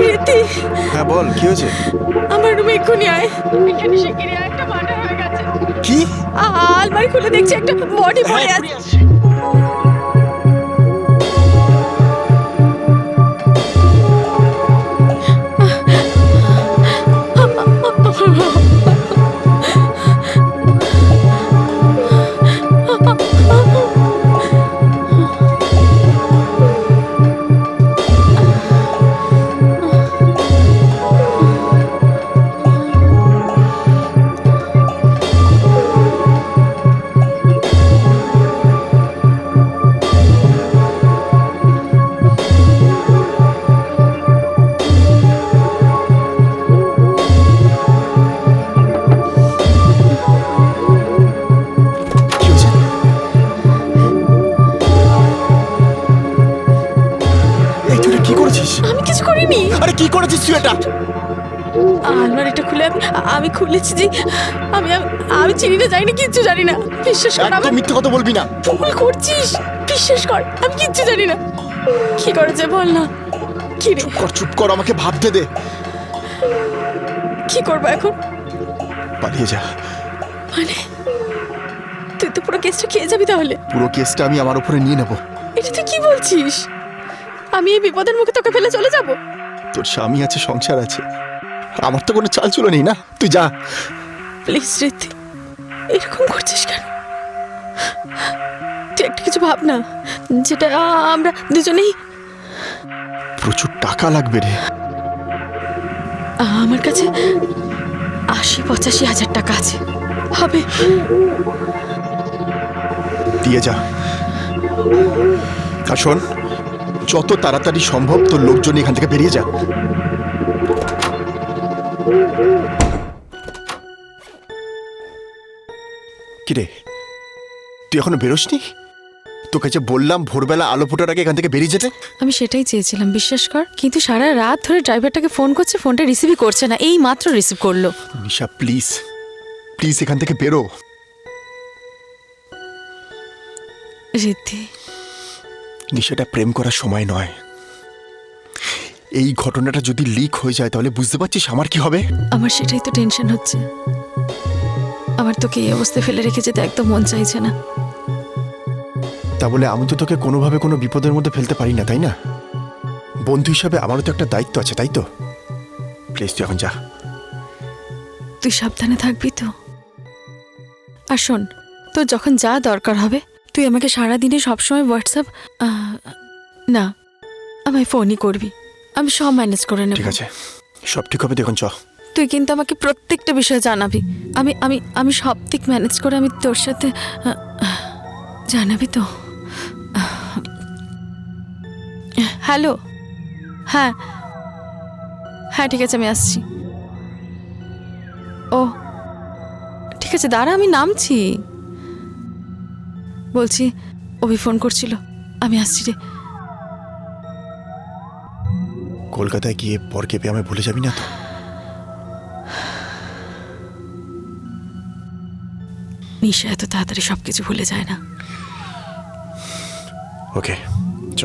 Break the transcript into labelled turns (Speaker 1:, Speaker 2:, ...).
Speaker 1: রীতি
Speaker 2: হ্যাঁ বল কি হয়েছে?
Speaker 1: আমার রুমে এক্ষুনি আয়। এখানে শিগগিরই আয়, একটা মার্ডার হয়ে গেছে।
Speaker 2: কি?
Speaker 1: আলমারি খুলে দেখছি একটা বডি পড়ে আছে।
Speaker 2: করেছিস?
Speaker 1: আমি কিছু করিনি।
Speaker 2: আরে কি করেছিস তুই এটা?
Speaker 1: আলমারিটা খুলে আমি আমি খুলেছি যে আমি আমি- আমি চিনি না জানি না কিচ্ছু জানি না। বিশ্বাস কর
Speaker 2: একদম
Speaker 1: আমার
Speaker 2: মিথ্যে কথা বলবি না।
Speaker 1: ভুল করছিস। বিশ্বাস কর আমি কিচ্ছু জানি না। কি করেছে বল না। কি রে?
Speaker 2: কর চুপ কর আমাকে ভাবতে দে।
Speaker 1: কি করব এখন?
Speaker 2: পালিয়ে যা।
Speaker 1: মানে? তুই তো পুরো কেসটা খেয়ে যাবি তাহলে?
Speaker 2: পুরো কেসটা আমি আমার উপরে নিয়ে নেব।
Speaker 1: এটা তুই কি বলছিস? আমি এই বিপদের মুখে তোকে ফেলে চলে যাব।
Speaker 2: তোর স্বামী আছে সংসার আছে। আমার তো কোনো চাল চুলো নেই না? তুই যা।
Speaker 1: প্লিজ রীতি এরকম করছিস কেন? তুই একটা কিছু ভাব না যেটা আমরা দুজনেই
Speaker 2: প্রচুর টাকা লাগবে রে।
Speaker 1: আমার কাছে আশি পঁচাশি হাজার টাকা আছে। হবে।
Speaker 2: দিয়ে যা। আর শোন যত তাড়াতাড়ি সম্ভব তোর লোকজন এখান থেকে বেরিয়ে যা। কিরে তুই এখনও বেরোসনি? তোকে যে বললাম ভোরবেলা আলো ফোটার আগে এখান থেকে বেরিয়ে যেতে।
Speaker 1: আমি সেটাই চেয়েছিলাম বিশ্বাস কর। কিন্তু সারা রাত ধরে ড্রাইভারটাকে ফোন করছে ফোনটা রিসিভই করছে না এই মাত্র রিসিভ করল।
Speaker 2: নিশা প্লিজ প্লিজ এখান থেকে বেরো। নিশাটা প্রেম করার সময় নয়। এই ঘটনাটা যদি লিক হয়ে যায় তাহলে বুঝতে পারছিস আমার কি হবে?
Speaker 1: আমার সেটাই তো টেনশন হচ্ছে। আমার তোকে এই অবস্থায় ফেলে রেখে যেতে একদম মন চাইছে না।
Speaker 2: তা বলে আমি তো তোকে কোনোভাবে কোনো বিপদের মধ্যে ফেলতে পারি না তাই না? বন্ধু হিসাবে আমারও তো একটা দায়িত্ব আছে তাই তো? প্লিজ তুই এখন যা।
Speaker 1: তুই সাবধানে থাকবি তো। আর শোন তোর যখন যা দরকার হবে তুই আমাকে সারাদিনে সবসময় হোয়াটসঅ্যাপ না আমায় ফোনই করবি। আমি সব ম্যানেজ করে নেব।
Speaker 2: ঠিক আছে। সব ঠিক হবে দেখুন চ।
Speaker 1: তুই কিন্তু আমাকে প্রত্যেকটা বিষয়ে জানাবি। আমি আমি আমি সব দিক ম্যানেজ করে আমি তোর সাথে জানাবি তো। হ্যালো হ্যাঁ। হ্যাঁ ঠিক আছে আমি আসছি। ও ঠিক আছে দাঁড়া আমি নামছি। বলছি অভি ফোন করছিল। আমি আসছি রে।
Speaker 2: কলকাতায় গিয়ে পরকে পেয়ে আমি ভুলে যাবি না তো?
Speaker 1: নিশা এত তাড়াতাড়ি সবকিছু ভুলে যায় না।
Speaker 2: ওকে চ।